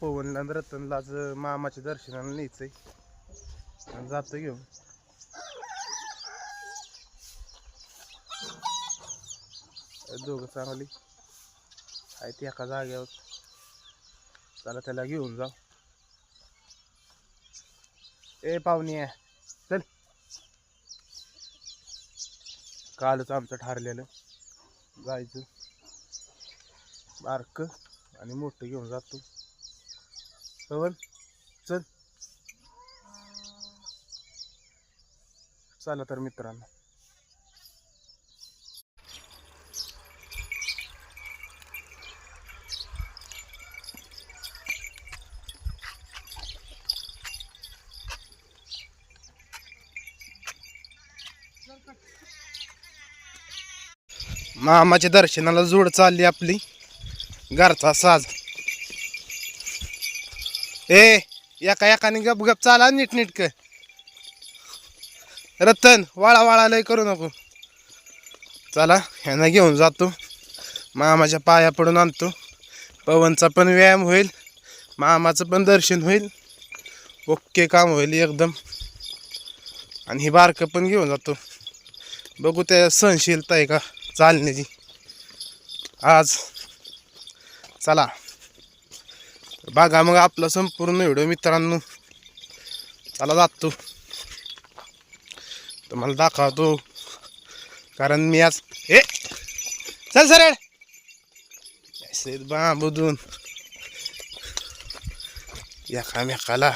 पवनला आणि रतनला आज मामाच्या दर्शनाला न्यायचंय. आणि जातो घेऊन. दोघं चांगली. आहे ती एका जाग्यावर चला त्याला घेऊन जाऊ. ए पाहुणी. आहे चल. कालच आमचं ठरलेलं. जायचं. बारक आणि मोठं घेऊन जातो. पवन चल. चला तर मित्रांनो. मामाच्या दर्शनाला जोड चालली आपली. घरचा साज. ए एका एकाने गप गप चाला नीट नीटक रतन वाळा वाळा लय करू नको. चला ह्यांना घेऊन जातो. मामाच्या पाया पडून आणतो. पवनचा पण व्यायाम होईल. मामाचं पण दर्शन होईल. ओके काम होईल एकदम. आणि ही बारकं पण घेऊन जातो. बघू त्या सहनशीलता आहे का? चालण्याची. आज. चला. बघा मग आपलं संपूर्ण व्हिडिओ मित्रांनो. चला जातो. तुम्हाला दाखवतो. कारण मी आज ए! चल सर बाबूदून. एकामेकाला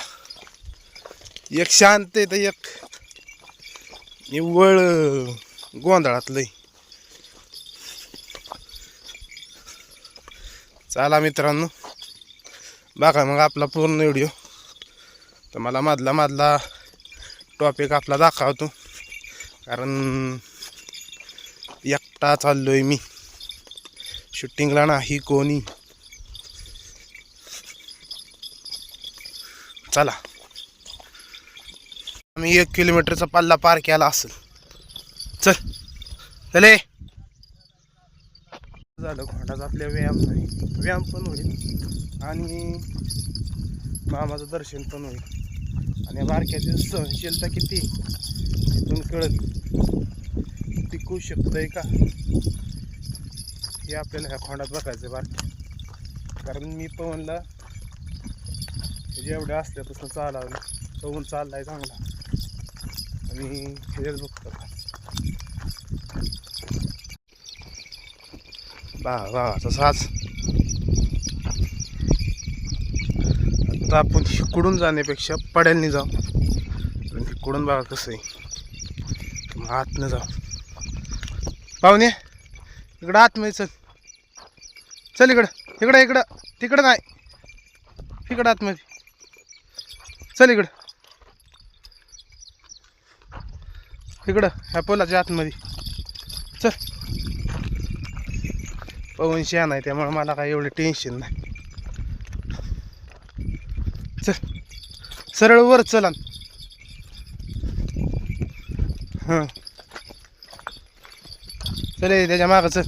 एक शांत आहे तर एक निव्वळ गोंधळातलंय. चला मित्रांनो. बघा मग आपला पूर्ण व्हिडिओ तर मला मधला मधला टॉपिक आपला दाखवतो. कारण एकटा चाललो आहे मी शूटिंगला नाही कोणी. चला. आम्ही एक किलोमीटरचा पल्ला पार केला असेल. चल. चले. झालं घोडाचा आपल्या व्यायाम नाही. व्यायाम पण होईल आणि मामाचं दर्शन पण होईल. आणि या बारक्याची सहनशीलता किती तिथून कळत टिकू शकतंय का? हे आपल्याला ह्या खोंडात बघायचं बारक्या. कारण मी पवनला जेवढ्या असल्यापासून चालावलं पवन चाललाय चांगला. आणि हे बघतो बा बा तसाच आता आपण इकडून जाण्यापेक्षा पड्यांनी जाऊ. आणि हिकडून बघा कसं आहे. मग आतनं जाऊ. पाहुणे इकडं आतमध्ये चल. चल इकडं. इकडं इकडं. तिकडं नाही. इकडं आतमध्ये. चल इकडं. इकडं ह्या पोलाच्या आतमध्ये. चल. पवन शान आहे त्यामुळे मला काय एवढं टेन्शन नाही. चल सरळ वर चला हां. चल त्याच्या मागं चल.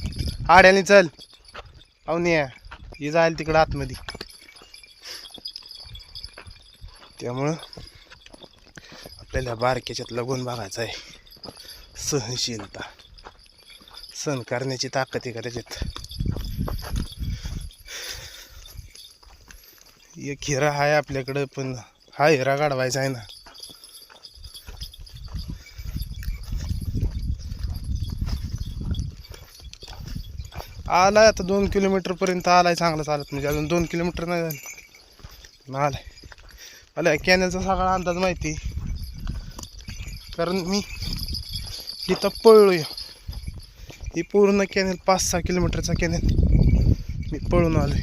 आड्याने चल. पाहुणे ही जाईल तिकडं आतमध्ये. त्यामुळं आपल्याला बारक्याच्यात लगून बघायचं आहे. सहनशीलता. सहन करण्याची ताकद आहे का त्याच्यात? एक हिरा आहे आपल्याकडं पण हा हिरा काढवायचा आहे ना. आलाय आता दोन किलोमीटर पर्यंत आलाय चांगला चालत म्हणजे अजून दोन किलोमीटर नाही झालं. आलाय. मला कॅनलचा सगळा अंदाज माहिती कारण मी इथं पळलोय. ही पूर्ण कॅनल पाच सहा किलोमीटरचा कॅनल. मी पळून आलोय.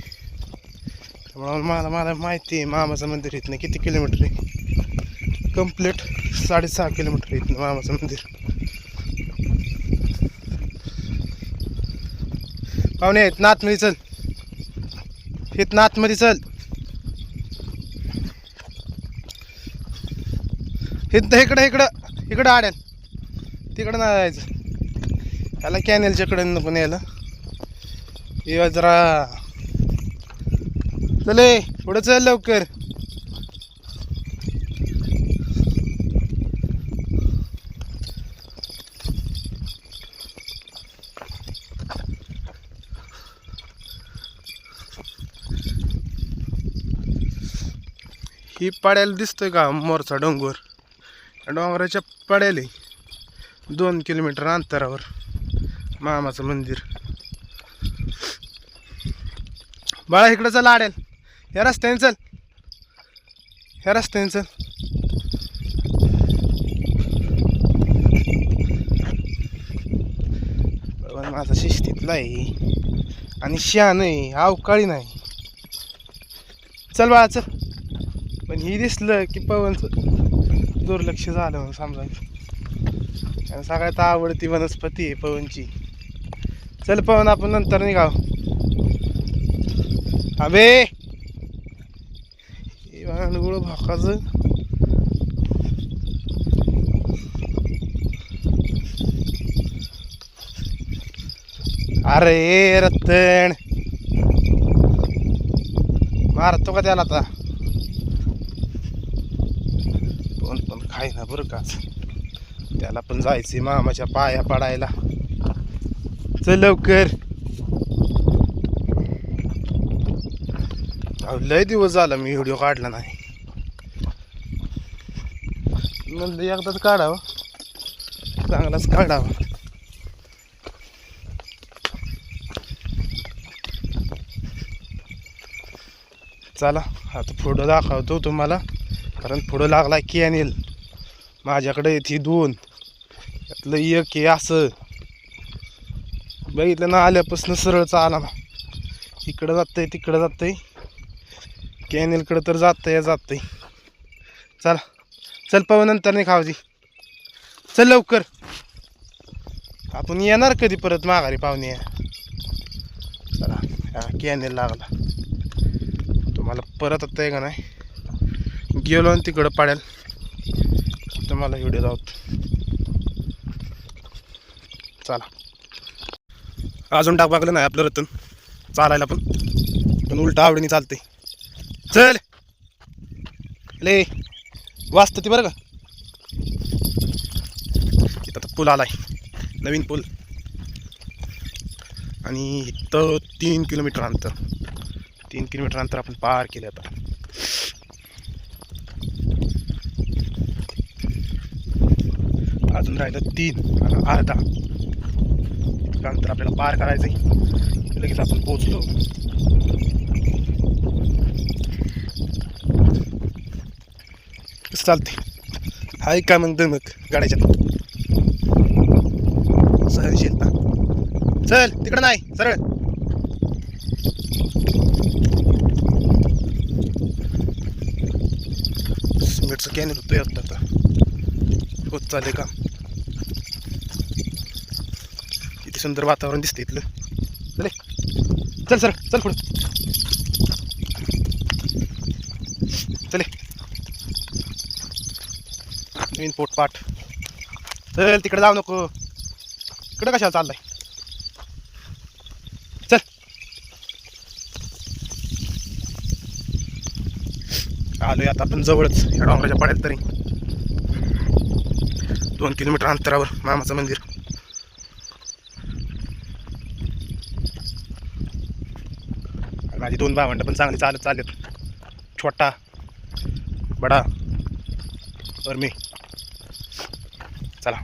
त्यामुळे मला मला माहिती आहे मामाचं मंदिर इथनं किती किलोमीटर आहे. कंप्लीट साडेसहा किलोमीटर इथनं मामाचं मंदिर. पाहुणे आहेत नातमध्ये चल. इथं आतमध्ये चल. इथं इकडं इकडं इकडं आड्यान तिकडं ना जायचं. याला कॅनेलच्याकडे नको न्यायला. हे जरा चले पुढे चल लवकर. ही पाड्याला दिसतोय का मोरचा डोंगर? या डोंगराच्या पाड्याला दोन किलोमीटर अंतरावर मामाचं मंदिर. बाळा इकडं चला आडेल ह्या रस्त्याने चल. ह्या रस्त्याने चल. बाबा, माझा शिस्तीतला आहे. आणि शान आहे अवकाळी नाही. चल बाळा चल. पण ही दिसलं की पवनचं दुर्लक्ष झालं म्हणून समजायचं. आणि सगळ्यात आवडती वनस्पती आहे पवनची. चल पवन आपण नंतर निघाव. अबे! हे भाकाचं अरे रतन मारतो का त्याला आता पण पण खाय ना बरं का त्याला पण जायचे मामाच्या पाया पडायला चल लवकर अहो, लय दिवस झाला मी व्हिडिओ काढला नाही म्हणलं एकदाच काढावं. चांगलाच काढावा. चला आता फोटो दाखवतो तुम्हाला. कारण पुढं लागला की आणेल माझ्याकडे येते दोन. त्यातलं एक आहे असं. बघितलं ना आल्यापासून सरळ चाला ना. इकडं जातंय तिकडं जातंय. कॅनेलकडं तर जातंय जातंय. चला. चल पाहू नंतर नाही खावजी. चल लवकर. आपण येणार कधी परत माघारी पाहुणे? चला हा कॅनेल लागला. तुम्हाला परत आता आहे का नाही? गेलो आणि तिकडं पाड्याल तुम्हाला व्हिडिओ जाऊत चला. अजून टाक बागलं नाही आपलं रतन. चालायला पण. पण उलटा आवडीने चालते चल. ले. वाचतं ती बरं का? इथं आता पूल आला आहे नवीन पूल. आणि इथं तीन किलोमीटर अंतर. तीन किलोमीटर अंतर आपण पार केले आता. अजून राहिलं तीन अर्धा. अंतर आपल्याला पार करायचंय. लगेच आपण पोहोचलो. कसं चालते. हाय काय मग दमक गाड्याच्या ना चल तिकडं नाही सरळ. सिमेंटचं कॅन होतोय आता आता. होत चालले का किती सुंदर वातावरण दिसतं इथलं. चले चल सर चल पुढं. नवीन पोटपाट चल तिकडे जाऊ नको. इकडे कशाला चाललाय? चल. आलोय आता आपण जवळच या डोंगराच्या पाड्यात तरी. दोन किलोमीटर अंतरावर मामाचं मंदिर. माझी दोन भावंड पण चांगली चालत चालत छोटा बडा और मी. चला.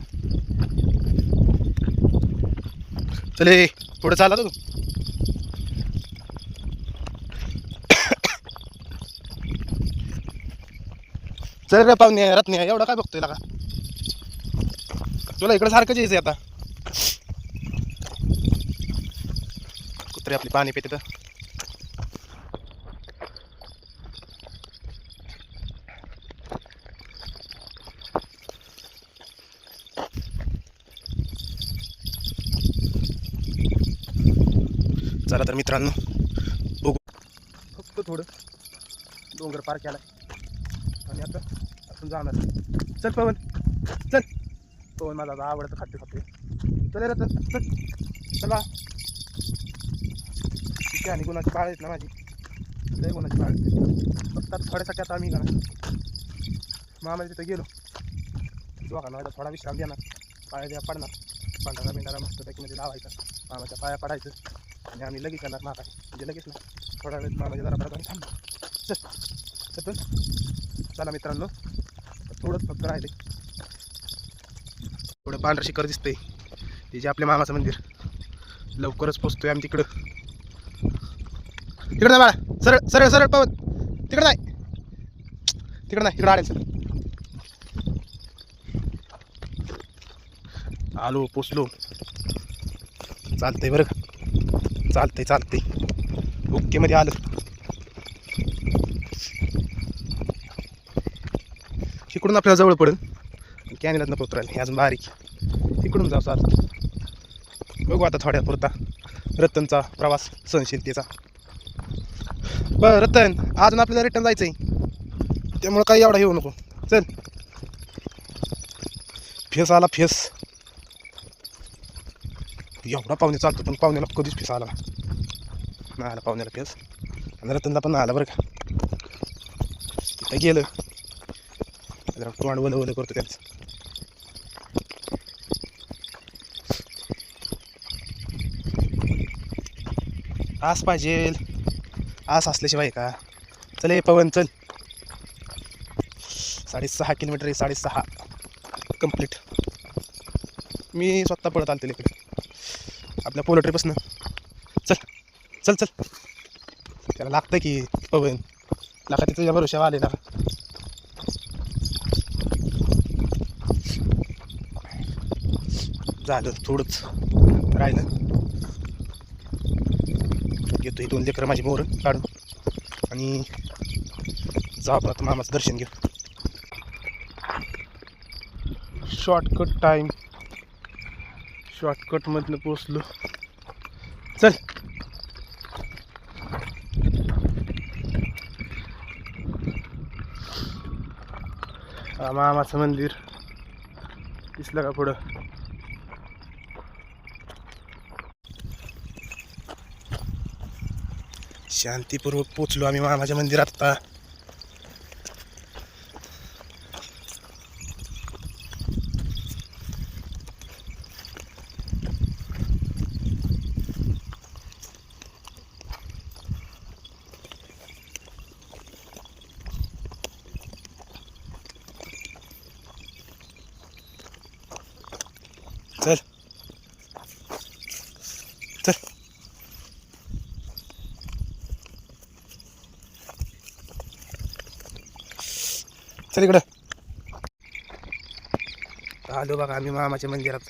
चले पुढे चाला तू. चल रे पाहुणे रत्ने एवढं काय बघतोय का? तुला इकडे सारखंच यायचं आता. कुत्रे आपली पाणी पिते तर. तर मित्रांनो बघू. फक्त थोडं डोंगर पार केला आणि आता आपण जाणार चल पवन चल. पवन माझा आता आवडतं खाते खाते चल रतन चल. चला तिथे आणि कोणाची पाळ आहेत ना माझी? लय कोणाची पाळ फक्त आता थोड्यासाठी आता आम्ही जाणार. मामाच्या तिथं गेलो. दोघांना थोडा विश्राम देणार. पाया द्या पडणार. पांढरा बिंडारा मस्त त्याच्यामध्ये म्हणजे लावायचा मामाच्या पाया पडायचं. आणि आम्ही लगेच येणार मागा म्हणजे लगेच ना थोडा वेळ मामाच्या जरा पडत थांब. चल चल चला. मित्रांनो थोडंच फक्त राहिले. थोडं पांढरं शिखर दिसतंय. ते जे आपल्या मामाचं मंदिर. लवकरच पोचतोय आम्ही तिकडं. तिकडं नाही बाळा. सरळ सरळ सरळ पवन. तिकडं नाही तिकडं नाही तिकडं आडेल सर आलो पोचलो. चालतंय बरं का. चालतंय चालतंय. ओके मध्ये आलं. इकडून आपल्याला जवळ पडेल. कॅनेलात नको उतरायला हे अजून बारीक. इकडून जाऊ चालतं. बघू आता थोड्या पुरता रतनचा प्रवास सहनशीलतेचा. बरं रतन अजून आपल्याला रिटर्न जायचं आहे त्यामुळं काही एवढा येऊ नको. चल. फेस आला फेस एवढा पाहुणे चालतो पण पाहुण्याला कधीच फेस आला नाही. आला पाहुण्याला फेस. आणि रतनला पण नाही आला बरं का. तिथं गेलं. जरा तोंड वलं वलं करतो त्यांचं. आस पाहिजे आस असल्याशिवाय का? चल ए पवन चल. साडेसहा किलोमीटर आहे साडेसहा. कंप्लीट मी स्वतः पळत आलते इकडे. आपल्या पोलोट्रीपासून चल चल चल. त्याला लागतं की पवन लागा तिथं तुझ्या भरोशा आले ना झालं थोडंच. राहिलं. घेतो दोन लेकरं माझी मोर काढून. आणि जाऊ आपण मामाचं दर्शन घेऊ. शॉर्टकट टाईम शॉर्टकटमधनं पोचलो चल. मामाचं मंदिर. दिसलं का पुढं? शांतीपूर्वक पोचलो आम्ही मामाच्या मंदिरात आता. चल इकडं आलो बघा आम्ही मामाच्या मंदिरात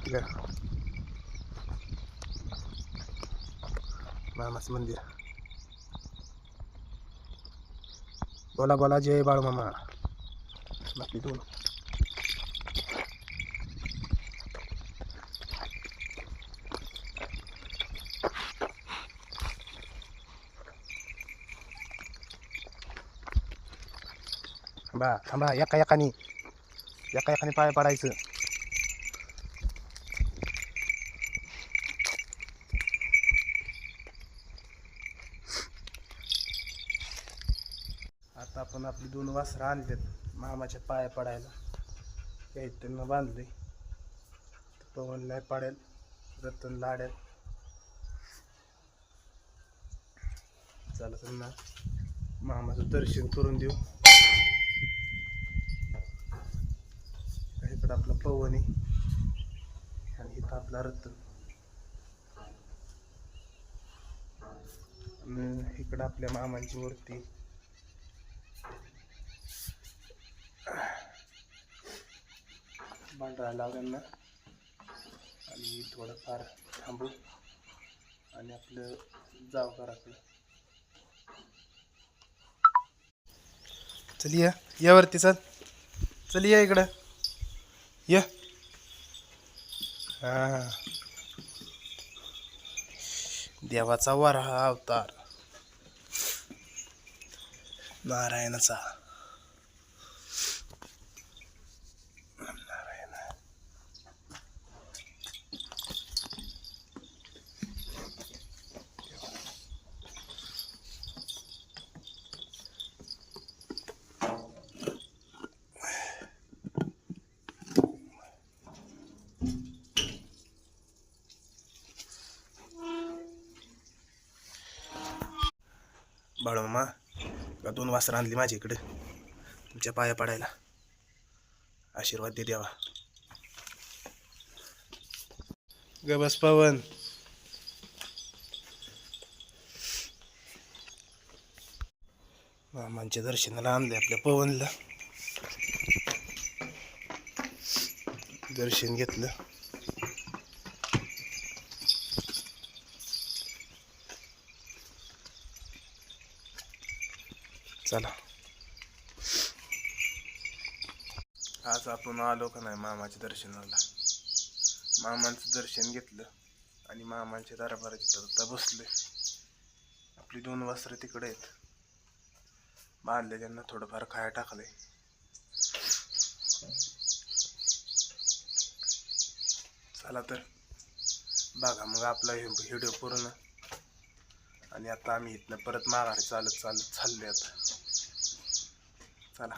इकडं. मामाचं मंदिर बोला बोला जय बाळ मामा. बाकी दोन थांबा थांबा एका एकाने एका एकाने पाय पडायचं. आता आपण आपली दोन वासरं आणलेत मामाच्या पाया पडायला. काही त्यांना बांधले. पवन नाही पाडेल रतन लाडेल. चला त्यांना मामाचं दर्शन करून देऊ. इकडं आपला पवन आहे आणि इथं आपला रतन. इकडं आपल्या मामांची मूर्ती. पांढरा राहिला ना आणि थोडंफार थांबू. आणि आपलं जाव घराकडं चल या. या वरती चल. चल या इकडं. या. हा. देवाचा वरा हा अवतार नारायणाचा बाळूमा का दोन वासरं आणली माझ्या इकडे तुमच्या पाया पडायला. आशीर्वाद दे द्यावा गबस पवन. मामांच्या दर्शनाला आणले आपल्या पवनला. दर्शन घेतलं. चला. आज आपण आलो का नाही मामाच्या दर्शनाला? मामांचं दर्शन घेतलं आणि मामांच्या दरबाराच्या आता बसले आपली दोन वस्त्र तिकडे आहेत. बांधले त्यांना थोडंफार खाया टाकले चला तर. बघा मग आपला हे व्हिडिओ पूर्ण. आणि आता आम्ही इथनं परत माघारी चालत चालत चालले आता. चला